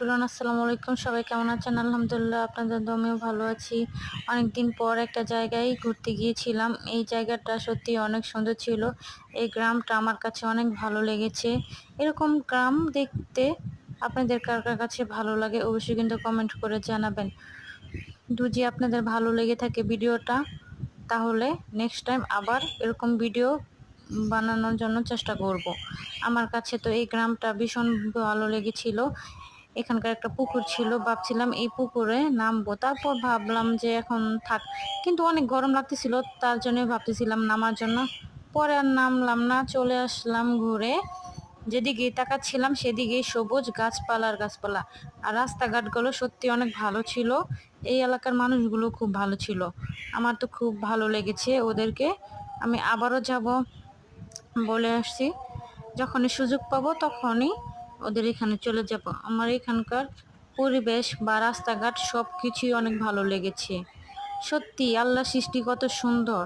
বলুন আসসালামু আলাইকুম। সবাই কেমন আছেন? আলহামদুলিল্লাহ, আপনাদের দমেও ভালো আছি। অনেকদিন পর একটা জায়গায় ঘুরতে গিয়েছিলাম। এই জায়গাটা সত্যি অনেক সুন্দর ছিল। এই গ্রামটা আমার কাছে অনেক ভালো লেগেছে। এরকম গ্রাম দেখতে আপনাদের কার কার কাছে ভালো লাগে অবশ্যই কিন্তু কমেন্ট করে জানাবেন। দুজি আপনাদের ভালো লেগে থাকে ভিডিওটা, তাহলে নেক্সট টাইম আবার এরকম ভিডিও বানানোর জন্য চেষ্টা করব। আমার কাছে তো এই গ্রামটা ভীষণ ভালো লেগেছিল। এখানকার একটা পুকুর ছিল, ভাবছিলাম এই পুকুরে নামবো। তারপর ভাবলাম যে এখন থাক। কিন্তু অনেক গরম লাগতেছিল, তার জন্য ভাবতেছিলাম নামার জন্য। পরে আর নামলাম না, চলে আসলাম ঘুরে। যেদিকে তাকাচ্ছিলাম সেদিকেই সবুজ গাছপালা আর গাছপালা। আর রাস্তাঘাটগুলো সত্যি অনেক ভালো ছিল। এই এলাকার মানুষগুলো খুব ভালো ছিল। আমার তো খুব ভালো লেগেছে ওদেরকে। আমি আবারও যাব বলে আসছি। যখনই সুযোগ পাবো তখনই ওদের এখানে চলে যাব। আমার এখানকার পরিবেশ বা রাস্তাঘাট সব কিছুই অনেক ভালো লেগেছে। সত্যি, আল্লাহ সৃষ্টি কত সুন্দর।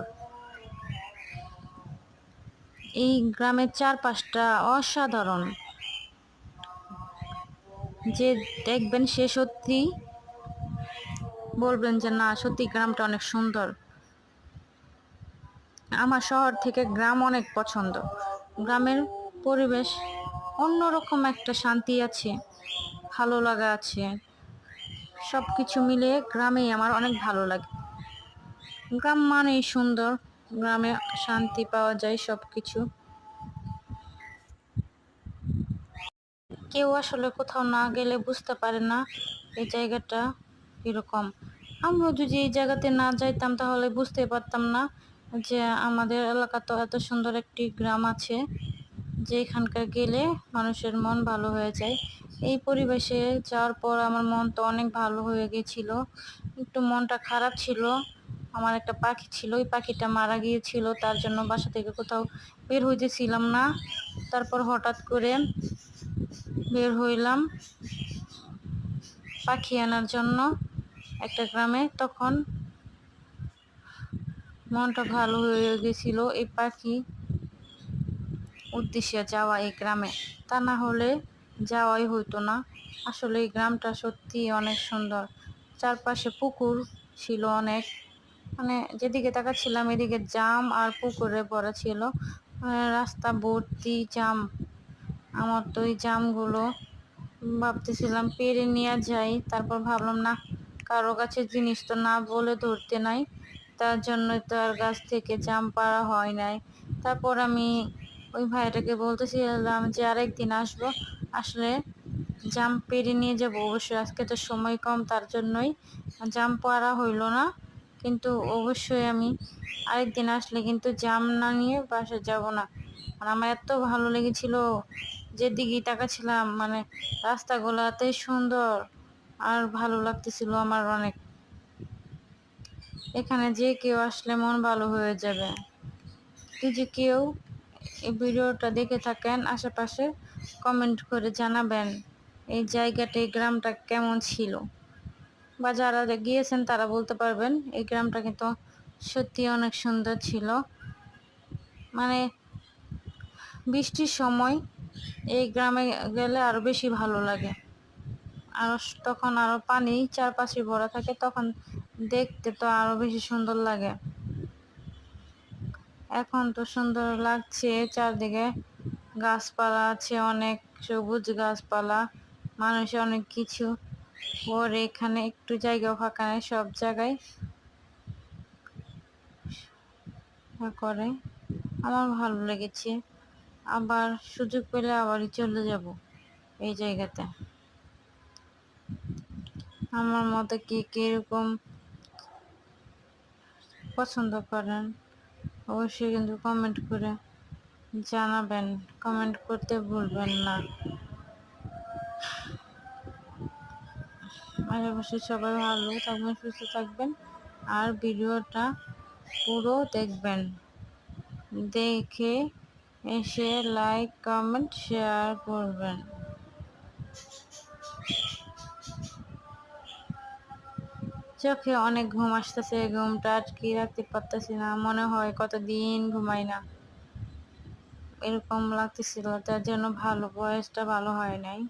এই গ্রামের চারপাশটা অসাধারণ। যে দেখবেন সে সত্যি বলবেন যে, না, সত্যি গ্রামটা অনেক সুন্দর। আমার শহর থেকে গ্রাম অনেক পছন্দ। গ্রামের পরিবেশ অন্যরকম একটা শান্তি আছে, ভালো লাগা আছে। সব কিছু মিলিয়ে গ্রামেই আমার অনেক ভালো লাগে। গ্রাম মানেই সুন্দর, গ্রামে শান্তি পাওয়া যায় সব কিছু কেউ আসলে কোথাও না গেলে বুঝতে পারে না এই জায়গাটা এরকম আমরা যদি এই জায়গাতে না যাইতাম তাহলে বুঝতে পারতাম না যে আমাদের এলাকা তো এত সুন্দর একটি গ্রাম আছে। যে এখানকার গেলে মানুষের মন ভালো হয়ে যায়। এই পরিবেশে যাওয়ার পর আমার মন তো অনেক ভালো হয়ে গেছিল। একটু মনটা খারাপ ছিল। আমার একটা পাখি ছিল। ওই পাখিটা মারা গিয়েছিল। তার জন্য বাসা থেকে কোথাও বের হইতেছিলাম না। তারপর হঠাৎ করে বের হইলাম পাখি আনার জন্য একটা গ্রামে। তখন মনটা ভালো হয়ে গেছিল। এই পাখি উদ্দেশ্যে যাওয়া এই গ্রামে। তা না হলে যাওয়াই হইতো না। আসলে এই গ্রামটা সত্যি অনেক সুন্দর। চারপাশে পুকুর ছিল অনেক। মানে যেদিকে তাকাচ্ছিলাম এদিকে জাম আর পুকুরে ভরা ছিল। মানে রাস্তা, ভর্তি জাম। আমার তো ওই জামগুলো ভাবতেছিলাম পেরে নিয়ে যাই। তারপর ভাবলাম, না, কারও কাছে জিনিস তো না বলে ধরতে নাই। তার জন্য তো আর গাছ থেকে জাম পাড়া হয় নাই। তারপর আমি ওই ভাইটাকে বলতেছিলাম যে আরেকদিন আসব, আসলে জাম পেরে নিয়ে যাব, অবশ্যই আজকে তো সময় কম, তার জন্যই জাম পাড়া হইল না। কিন্তু অবশ্যই আমি আরেকদিন আসলে কিন্তু জাম না নিয়ে বাসা যাব না। মানে আমার এত ভালো লেগেছিল যেদিকেই তাকাছিলাম মানে রাস্তাগুলো এতই সুন্দর আর ভালো লাগতেছিল আমার অনেক। এখানে যে কেউ আসলে মন ভালো হয়ে যাবে। যদি কেউ এই ভিডিওটা দেখে থাকেন, আশেপাশে কমেন্ট করে জানাবেন এই জায়গাটা, এই গ্রামটা কেমন ছিল। বা যারা গিয়েছেন তারা বলতে পারবেন, এই গ্রামটা কিন্তু সত্যি অনেক সুন্দর ছিল। মানে বৃষ্টির সময় এই গ্রামে গেলে আরও বেশি ভালো লাগে। আর তখন আরও পানি চারপাশে ভরা থাকে, তখন দেখতে তো আরও বেশি সুন্দর লাগে। এখন তো সুন্দর লাগছে, চারদিকে গাছপালা আছে অনেক, সবুজ গাছপালা, মানুষ অনেক কিছু। ওর এখানে একটু জায়গা ফাঁকা নেই, সব জায়গায় করে। আমার ভালো লেগেছে। আবার সুযোগ পেলে আবারই চলে যাব এই জায়গাতে। আমার মতো কি কীরকম পছন্দ করেন? অবশ্যই কিন্তু কমেন্ট করে জানাবেন। কমেন্ট করতে ভুলবেন না। অবশ্যই সবাই ভালো থাকবেন, সুস্থ থাকবেন। আর ভিডিওটা পুরো দেখবেন। দেখে এসে লাইক কমেন্ট শেয়ার করবেন। চোখে অনেক ঘুম আসতেছে, ঘুমটা আটকে রাখতে পারতেছি না, মনে হয় কতদিন ঘুমাই না। এরকম লাগতেছিল, তার জন্য ভালো, বয়সটা ভালো হয় নাই।